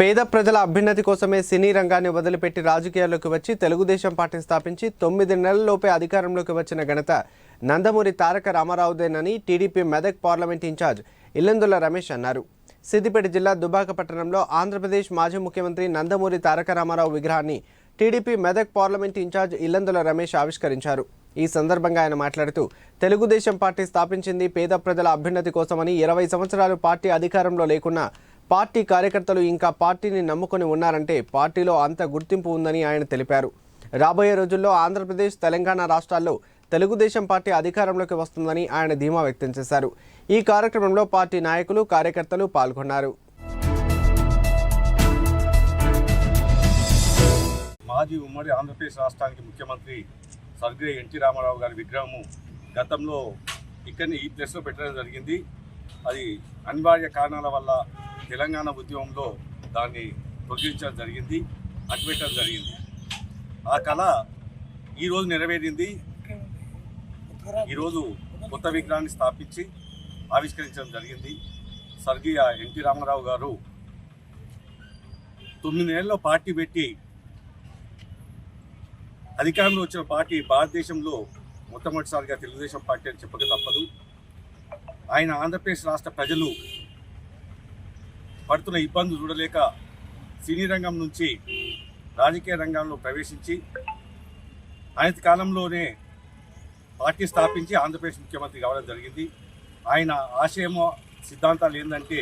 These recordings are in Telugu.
పేద ప్రజల అభ్యున్నతి కోసమే సినీ రంగాన్ని వదిలిపెట్టి రాజకీయాల్లోకి వచ్చి తెలుగుదేశం పార్టీని స్థాపించి తొమ్మిది నెలల్లోపే అధికారంలోకి వచ్చిన ఘనత Nandamuri Taraka రామారావుదేనని TDP Medak parliament incharge Illandula Ramesh అన్నారు. సిద్దిపేట జిల్లా దుబాక పట్టణంలో ఆంధ్రప్రదేశ్ మాజీ ముఖ్యమంత్రి నందమూరి తారక రామారావు విగ్రహాన్ని TDP Medak parliament incharge Illandula Ramesh ఆవిష్కరించారు. ఈ సందర్భంగా ఆయన మాట్లాడుతూ తెలుగుదేశం పార్టీ స్థాపించింది పేద ప్రజల అభ్యున్నతి కోసమని ఇరవై సంవత్సరాలు పార్టీ అధికారంలో లేకున్నా పార్టీ కార్యకర్తలు ఇంకా పార్టీని నమ్ముకొని ఉన్నారంటే పార్టీలో అంత గుర్తింపు ఉందని ఆయన తెలిపారు. రాబోయే రోజుల్లో ఆంధ్రప్రదేశ్ తెలంగాణ రాష్ట్రాల్లో తెలుగుదేశం పార్టీ అధికారంలోకి వస్తుందని ఆయన ధీమా వ్యక్తం చేశారు. ఈ కార్యక్రమంలో పార్టీ నాయకులు కార్యకర్తలు పాల్గొన్నారు. మాజీ ఉమ్మడి ఆంధ్రప్రదేశ్ రాష్ట్రానికి ముఖ్యమంత్రి స్వర్గీయ ఎన్టీ రామారావు గారి విగ్రహము గతంలో ఇక్కడిని ఈ ప్లేస్లో పెట్టడం జరిగింది. అది అనివార్య కారణాల వల్ల తెలంగాణ ఉద్యమంలో దాన్ని తొలగించడం జరిగింది అటుపెట్టడం జరిగింది. ఆ కళ ఈరోజు నెరవేరింది. ఈరోజు కొత్త విగ్రహాన్ని స్థాపించి ఆవిష్కరించడం జరిగింది. స్వర్గీయ ఎన్టీ రామారావు గారు తొమ్మిది నెలల్లో పార్టీ పెట్టి అధికారంలో వచ్చిన పార్టీ భారతదేశంలో మొట్టమొదటిసారిగా తెలుగుదేశం పార్టీ అని చెప్పక తప్పదు. ఆయన ఆంధ్రప్రదేశ్ రాష్ట్ర ప్రజలు పడుతున్న ఇబ్బందులు చూడలేక సినీ రంగం నుంచి రాజకీయ రంగంలో ప్రవేశించి ఆయన కాలంలోనే పార్టీ స్థాపించి ఆంధ్రప్రదేశ్ ముఖ్యమంత్రి కావడం జరిగింది. ఆయన ఆశయమో సిద్ధాంతాలు ఏంటంటే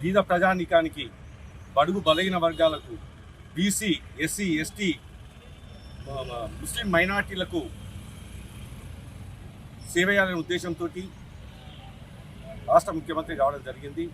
బీద ప్రజానీకానికి బడుగు బలహీన వర్గాలకు బీసీ ఎస్సీ ఎస్టీ ముస్లిం మైనార్టీలకు సేవ చేయాలనే ఉద్దేశంతో రాష్ట్ర ముఖ్యమంత్రి కావడం జరిగింది.